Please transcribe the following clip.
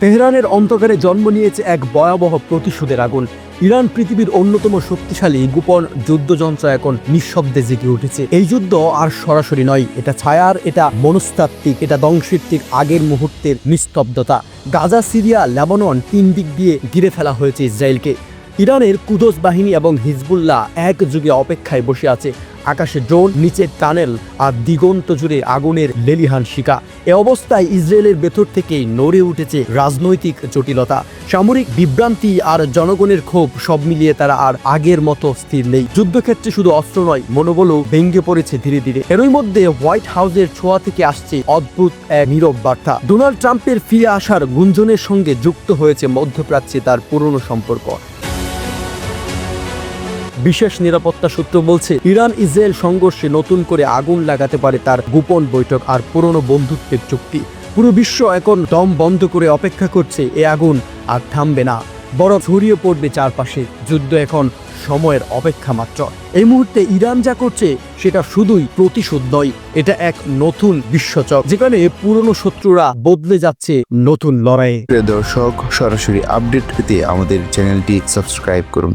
তেহরানের অন্তকারে জন্ম নিয়েছে এক ভয়াবহ প্রতিশোধের আগুন। ইরান পৃথিবীর অন্যতম শক্তিশালী, গোপন যুদ্ধযন্ত্র এখন নিঃশব্দে জেগে উঠেছে। এই যুদ্ধ আর সরাসরি নয়, এটা ছায়ার এটা মনস্তাত্ত্বিক, এটা ধ্বংসের ঠিক আগের মুহূর্তের নিস্তব্ধতা। গাজা, সিরিয়া, লেবানন তিন দিক দিয়ে ঘিরে ফেলা হয়েছে ইসরায়েলকে। ইরানের কুদস বাহিনী এবং হিজবুল্লাহ এক যুগে অপেক্ষায় বসে আছে। আকাশে ড্রোন, নিচে টানেল আর দিগন্ত জুড়ে আগুনের লেলিহান শিকা। এ অবস্থায় ইসরায়েলের ভেতর থেকেই নড়ে উঠেছে রাজনৈতিক জটিলতা। সামরিক বিভ্রান্তি আর জনগণের ক্ষোভ সব মিলিয়ে তারা আর আগের মতো স্থির নেই। যুদ্ধক্ষেত্রে শুধু অস্ত্র নয়, মনোবলও ভেঙে পড়েছে ধীরে ধীরে। এরই মধ্যে হোয়াইট হাউসের ছোঁয়া থেকে আসছে অদ্ভুত এক নীরব বার্তা। ডোনাল্ড ট্রাম্পের ফিরে আসার গুঞ্জনের সঙ্গে যুক্ত হয়েছে মধ্যপ্রাচ্যে তার পুরনো সম্পর্ক। বিশেষ নিরাপত্তা সূত্র বলছে, ইরান ইসরায়েল সংঘর্ষে নতুন করে আগুন লাগাতে পারে তার গোপন বৈঠক আর পুরনো বন্ধুত্বের চুক্তি। পুরো বিশ্ব এখন দম বন্ধ করে অপেক্ষা করছে, এ আগুন আর থামবে না। বড় ছড়িয়ে পড়বে চারপাশে, যুদ্ধ এখন সময়ের অপেক্ষা মাত্র। এই মুহূর্তে ইরান যা করছে, সেটা শুধুই প্রতিশোধ নয়, এটা এক নতুন বিশ্বচক, যেখানে পুরনো শত্রুরা বদলে যাচ্ছে নতুন লড়াইয়ে। দর্শক, সরাসরি আপডেট পেতে আমাদের চ্যানেলটি সাবস্ক্রাইব করুন।